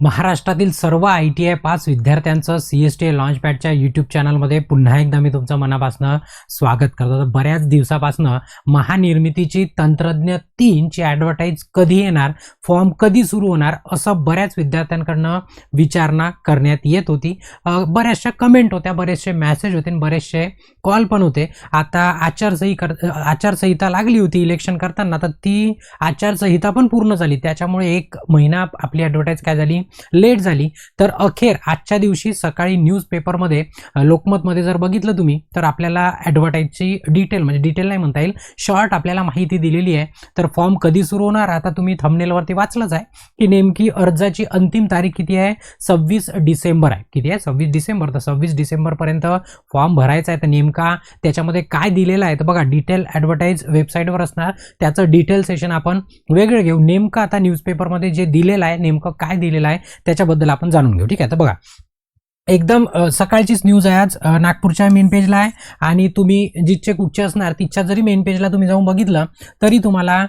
महाराष्ट्रातील सर्व I T I pass विद्यार्थ्यांचं सी एस टी लॉन्चपॅडच्या यूट्यूब चॅनलमध्ये पुन्हा एकदा मी तुमचं मनापासून स्वागत करतो. तर बऱ्याच दिवसापासून महानिर्मितीची तंत्रज्ञ तीनची ॲडव्हर्टाईज कधी येणार फॉर्म कधी सुरू होणार असं बऱ्याच विद्यार्थ्यांकडनं विचारणा करण्यात येत होती. बऱ्याचशा कमेंट होत्या बरेचसे मॅसेज होते आणि बरेचसे कॉल पण होते. आता आचारसंही कर आचारसंहिता लागली होती इलेक्शन करताना तर ती आचारसंहिता पण पूर्ण झाली. त्याच्यामुळे एक महिना आपली ॲडव्हर्टाईज काय झाली? लेट झाली तर अखेर आजच्या दिवशी सकाळी न्यूजपेपरमध्ये लोकमतमध्ये जर बघितलं तुम्ही तर आपल्याला ॲडव्हर्टाईजची डिटेल म्हणजे डिटेल नाही म्हणता येईल शॉर्ट आपल्याला माहिती दिलेली आहे. तर फॉर्म कधी सुरू होणार आता तुम्ही थंबनेलवरती वाचलंच आहे की नेमकी अर्जाची अंतिम तारीख किती आहे? सव्वीस डिसेंबर आहे. किती आहे? सव्वीस डिसेंबर. तर सव्वीस डिसेंबरपर्यंत फॉर्म भरायचा आहे तर नेमका त्याच्यामध्ये काय दिलेलं आहे तर बघा डिटेल ॲडव्हर्टाईज वेबसाईटवर असणार त्याचं डिटेल सेशन आपण वेगळं घेऊ. नेमकं आता न्यूजपेपरमध्ये जे दिलेलं आहे नेमकं काय दिलेलं आहे त्याच्याबद्दल आपण जाणून घेऊ. ठीक आहे तर बघा. एकदम सकाळचीच न्यूज आहे आज नागपूरच्या मेन पेजला आहे. आणि तुम्ही जिथचे कुठचे असणार तिथच्या जरी मेन पेजला तुम्ही जाऊन बघितलं तरी तुम्हाला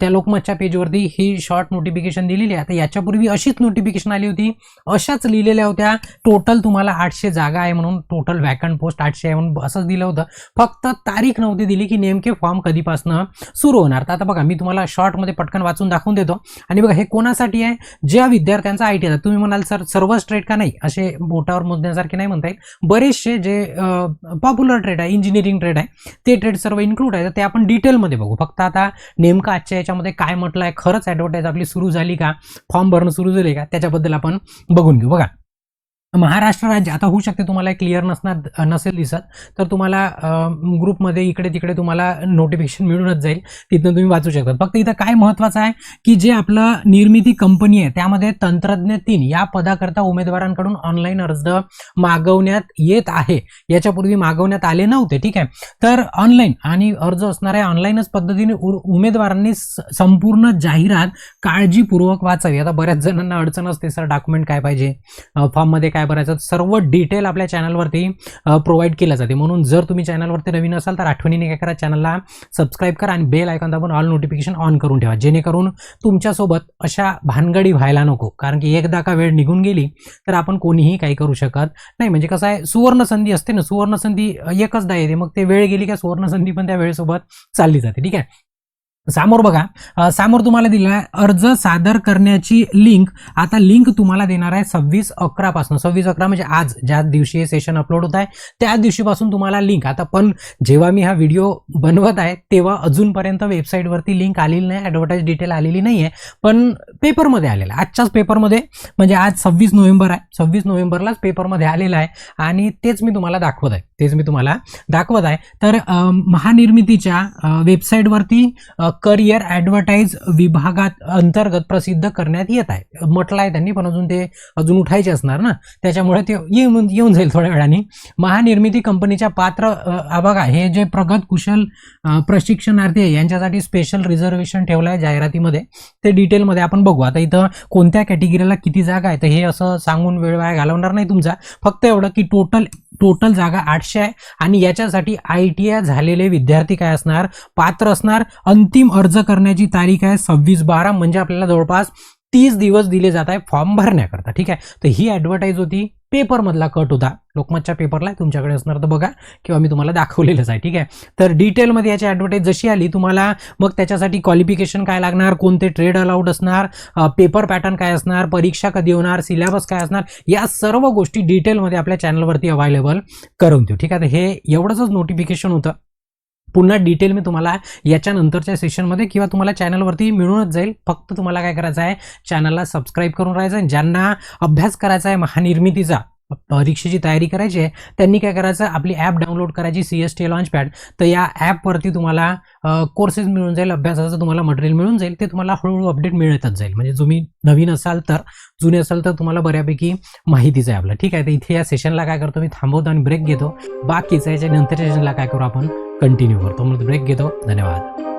त्या लोकमतच्या पेजवरती ही शॉर्ट नोटिफिकेशन दिलेली आहे. तर याच्यापूर्वी अशीच नोटिफिकेशन आली होती. अशाच लिहिलेल्या होत्या टोटल तुम्हाला आठशे जागा आहे म्हणून टोटल वॅकंट पोस्ट आठशे आहे म्हणून असंच दिलं होतं. फक्त तारीख नव्हती दिली की नेमके फॉर्म कधीपासनं सुरू होणार. तर आता बघा मी तुम्हाला शॉर्टमध्ये पटकन वाचून दाखवून देतो. आणि बघा हे कोणासाठी आहे? ज्या विद्यार्थ्यांचा आय टी तुम्ही म्हणाल सर सर्व स्ट्रेट का नाही? असे बोटावर मोजण्यासारखे नाही म्हणता येईल बरेचसे जे पॉप्युलर ट्रेड आहे इंजिनिअरिंग ट्रेड आहे ते ट्रेड सर्व इन्क्लूड आहे तर ते आपण डिटेलमध्ये बघू. फक्त आता नेमकं आजच्या याच्यामध्ये काय म्हटलं आहे खरंच ॲडव्हर्टाईज आपली सुरू झाली का? फॉर्म भरणं सुरू झाली का? त्याच्याबद्दल आपण बघून घेऊ. बघा. महाराष्ट्र राज्य आता होऊ शकते तुम्हाला क्लिअर नसणार नसेल दिसत तर तुम्हाला ग्रुपमध्ये इकडे तिकडे तुम्हाला नोटिफिकेशन मिळूनच जाईल. तिथनं तुम्ही वाचू शकता. फक्त इथं काय महत्त्वाचं आहे की जे आपलं निर्मिती कंपनी आहे त्यामध्ये तंत्रज्ञ तीन या पदाकरता उमेदवारांकडून ऑनलाईन अर्ज मागवण्यात येत आहे. याच्यापूर्वी मागवण्यात आले नव्हते ठीक आहे? तर ऑनलाईन आणि अर्ज असणाऱ्या ऑनलाईनच पद्धतीने उमेदवारांनी स- संपूर्ण जाहिरात काळजीपूर्वक वाचावी. आता बऱ्याच जणांना अडचण असते सर डॉक्युमेंट काय पाहिजे? फॉर्ममध्ये काय भरायचं सर्व डिटेल आपल्या चॅनलवरती प्रोव्हाइड केलं जाते. म्हणून जर तुम्ही चॅनलवरती नवीन असाल तर आठवणीने काय करा चॅनलला सबस्क्राईब करा आणि बेल आयकॉन दाबून ऑल नोटिफिकेशन ऑन करून ठेवा. जेणेकरून तुमच्यासोबत अशा भानगडी व्हायला नको. कारण की एकदा का वेळ निघून गेली तर आपण कोणीही काही करू शकत नाही. म्हणजे कसं आहे सुवर्ण संधी असते ना सुवर्ण संधी एकचदा येते मग ते वेळ गेली का सुवर्णसंधी पण त्या वेळेसोबत चालली जाते. ठीक आहे? समोर बघा. समोर तुम्हाला दिलेला आहे. अर्ज सादर करण्याची लिंक आता लिंक तुम्हाला देणार आहे सव्वीस अकरापासून सव्वीस अकरा म्हणजे आज ज्या दिवशी हे सेशन अपलोड होत आहे त्या दिवशीपासून तुम्हाला लिंक आता पण जेव्हा मी हा व्हिडिओ बनवत आहे तेव्हा अजूनपर्यंत वेबसाईटवरती लिंक आलेली नाही ॲडव्हर्टाईज डिटेल आलेली नाही आहे पण पेपरमध्ये आलेलं आहे. आजच्याच पेपरमध्ये म्हणजे आज सव्वीस नोव्हेंबर आहे. सव्वीस नोव्हेंबरलाच पेपरमध्ये आलेला आहे. आणि तेच मी तुम्हाला दाखवत आहे. तेच मी तुम्हाला दाखवत आहे. तर महानिर्मितीच्या वेबसाईटवरती करिअर ॲडव्हर्टाईज विभागात अंतर्गत प्रसिद्ध करण्यात येत आहे. म्हटलं आहे त्यांनी पण अजून ते अजून उठायचे असणार ना? त्याच्यामुळे ते येऊन येऊन जाईल थोड्या वेळाने. महानिर्मिती कंपनीच्या पात्र बघा हे जे प्रगत कुशल प्रशिक्षणार्थी आहे यांच्यासाठी स्पेशल रिझर्वेशन ठेवलं आहे जाहिरातीमध्ये. ते डिटेलमध्ये आपण बघू. आता इथं कोणत्या कॅटेगरीला किती जागा आहे तर हे असं सांगून वेळ वाया घालवणार नाही तुमचा. फक्त एवढं की टोटल टोटल जागा आठशे आहे. आणि याच्यासाठी आय टी आय झालेले विद्यार्थी काय असणार? पात्र असणार. अंतिम अर्ज करण्याची तारीख आहे सव्वीस बारा. म्हणजे आपल्याला जवळपास तीस दिवस दिले जात आहे फॉर्म भरण्याकरता. ठीक आहे? तर ही ॲडव्हर्टाईज होती पेपरमधला कट होता. लोकमतच्या पेपरला तुमच्याकडे असणार तर बघा किंवा मी तुम्हाला दाखवलेलंच आहे. ठीक आहे? तर डिटेलमध्ये याची ॲडव्हर्टाईज जशी आली तुम्हाला मग त्याच्यासाठी क्वालिफिकेशन काय लागणार कोणते ट्रेड अलाउड असणार पेपर पॅटर्न काय असणार परीक्षा कधी होणार सिलेबस काय असणार या सर्व गोष्टी डिटेलमध्ये आपल्या चॅनलवरती अवेलेबल करून देऊ. ठीक आहे? तर हे एवढंच नोटिफिकेशन होतं. पुन्हा डिटेल मी तुम्हाला याच्यानंतरच्या सेशनमध्ये किंवा तुम्हाला चॅनलवरती मिळूनच जाईल. फक्त तुम्हाला काय करायचं आहे? चॅनलला सबस्क्राईब करून राहायचं आहे ज्यांना अभ्यास करायचा आहे महानिर्मितीचा परीक्षेची तयारी करायची आहे त्यांनी काय करायचं आपली ॲप डाउनलोड करायची C S T launchpad तर या ॲपवरती तुम्हाला कोर्सेस मिळून जाईल अभ्यासाचं तुम्हाला मटेरियल मिळून जाईल ते तुम्हाला हळूहळू अपडेट मिळतच जाईल. म्हणजे तुम्ही नवीन असाल तर जुने असाल तर तुम्हाला बऱ्यापैकी माहितीच आहे आपलं. ठीक आहे तर इथे या सेशनला काय करतो मी थांबवतो आणि ब्रेक घेतो. बाकीचं याच्या नंतरच्या सेशनला काय करू आपण कंटिन्यू करतो. म्हणून ब्रेक घेतो. धन्यवाद.